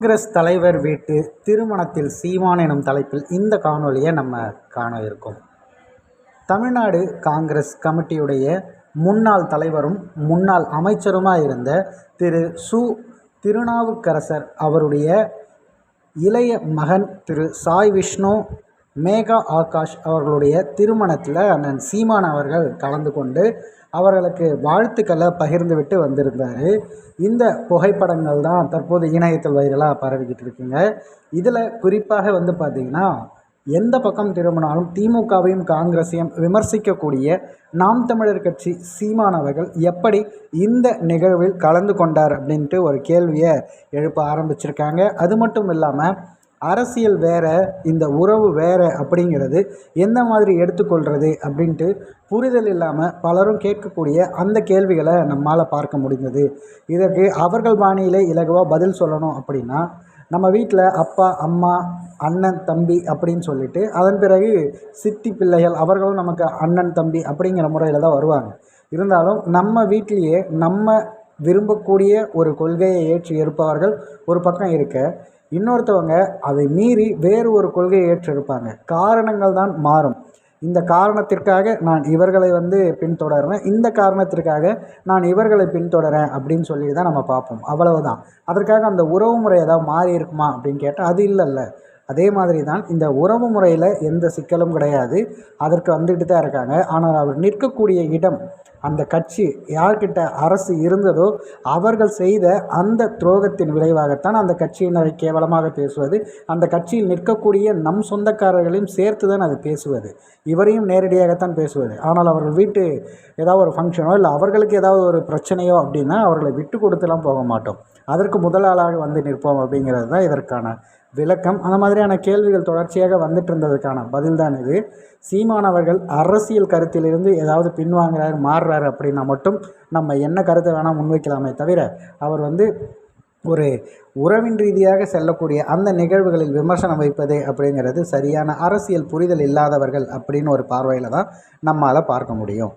காங்கிரஸ் தலைவர் வீட்டு திருமணத்தில் சீமான் எனும் தலைப்பில் இந்த காணொலியை நம்ம காண இருக்கோம். தமிழ்நாடு காங்கிரஸ் கமிட்டியுடைய முன்னாள் தலைவரும் முன்னாள் அமைச்சருமாக இருந்த திரு சு. திருநாவுக்கரசர் அவருடைய இளைய மகன் திரு சாய் விஷ்ணு மேகா ஆகாஷ் அவர்களுடைய திருமணத்தில் அண்ணன் சீமான் அவர்கள் கலந்து கொண்டு அவர்களுக்கு வாழ்த்துக்களை பகிர்ந்துவிட்டு வந்திருந்தார் இந்த புகைப்படங்கள் தான் தற்போது இணையத்தில் வைரலாக பரவிக்கிட்டு இருக்குங்க. இதில் குறிப்பாக வந்து பார்த்திங்கன்னா எந்த பக்கம் திரும்பினாலும் திமுகவையும் காங்கிரஸையும் விமர்சிக்கக்கூடிய நாம் தமிழர் கட்சி சீமானவர்கள் எப்படி இந்த நிகழ்வில் கலந்து கொண்டார் அப்படின்ட்டு ஒரு கேள்வியை எழுப்ப ஆரம்பிச்சிருக்காங்க. அது மட்டும் இல்லாமல் அரசியல் வேறு இந்த உறவு வேறு அப்படிங்கிறது எந்த மாதிரி எடுத்துக்கொள்கிறது அப்படின்ட்டு புரிதல் இல்லாமல் பலரும் கேட்கக்கூடிய அந்த கேள்விகளை நம்மால் பார்க்க முடிந்தது. இதற்கு அவர்கள் பாணியிலே இலகுவாக பதில் சொல்லணும் அப்படின்னா நம்ம வீட்டில் அப்பா அம்மா அண்ணன் தம்பி அப்படின்னு சொல்லிட்டு அதன் பிறகு சித்தி பிள்ளைகள் அவர்களும் நமக்கு அண்ணன் தம்பி அப்படிங்கிற முறையில் தான் வருவாங்க. இருந்தாலும் நம்ம வீட்டிலேயே நம்ம விரும்பக்கூடிய ஒரு கொள்கையை ஏற்றி இருப்பவர்கள் ஒரு பக்கம் இருக்க இன்னொருத்தவங்க அதை மீறி வேறு ஒரு கொள்கையை ஏற்றிருப்பாங்க. காரணங்கள் தான் மாறும். இந்த காரணத்திற்காக நான் இவர்களை வந்து பின்தொடர்றேன். இந்த காரணத்திற்காக நான் இவர்களை பின்தொடரேன் அப்படின்னு சொல்லி தான் நம்ம பார்ப்போம். அவ்வளவுதான். அதற்காக அந்த உறவு முறை ஏதாவது மாறி இருக்குமா அப்படின்னு கேட்டால் அது இல்லைல்ல. அதே மாதிரி தான் இந்த உறவு முறையில் எந்த சிக்கலும் கிடையாது. அதற்கு வந்துட்டு தான் இருக்காங்க. ஆனால் அவர் நிற்கக்கூடிய இடம் அந்த கட்சி யார்கிட்ட அரசு இருந்ததோ அவர்கள் செய்த அந்த துரோகத்தின் விளைவாகத்தான் அந்த கட்சியினரை கேவலமாக பேசுவது. அந்த கட்சியில் நிற்கக்கூடிய நம் சொந்தக்காரர்களையும் சேர்த்து தான் அது பேசுவது. இவரையும் நேரடியாகத்தான் பேசுவது. ஆனால் அவர்கள் வீட்டு ஏதாவது ஒரு ஃபங்க்ஷனோ இல்லை அவர்களுக்கு ஏதாவது ஒரு பிரச்சனையோ அப்படின்னா அவர்களை விட்டு கொடுத்துலாம் போக மாட்டோம். அதற்கு முதலாளாக வந்து நிற்போம் அப்படிங்கிறது தான் இதற்கான விளக்கம். அந்த மாதிரியான கேள்விகள் தொடர்ச்சியாக வந்துட்டு இருந்ததுக்கான பதில் தான் இது. சீமானவர்கள் அரசியல் கருத்திலிருந்து ஏதாவது பின்வாங்கிறார் மாறுறாரு அப்படின்னா மட்டும் நம்ம என்ன கருத்தை வேணால் முன்வைக்கலாமே தவிர அவர் வந்து ஒரு உறவின் ரீதியாக செல்லக்கூடிய அந்த நிகழ்வுகளில் விமர்சனம் வைப்பது அப்படிங்கிறது சரியான அரசியல் புரிதல் இல்லாதவர்கள் அப்படின்னு ஒரு பார்வையில் தான் நம்மளால் பார்க்க முடியும்.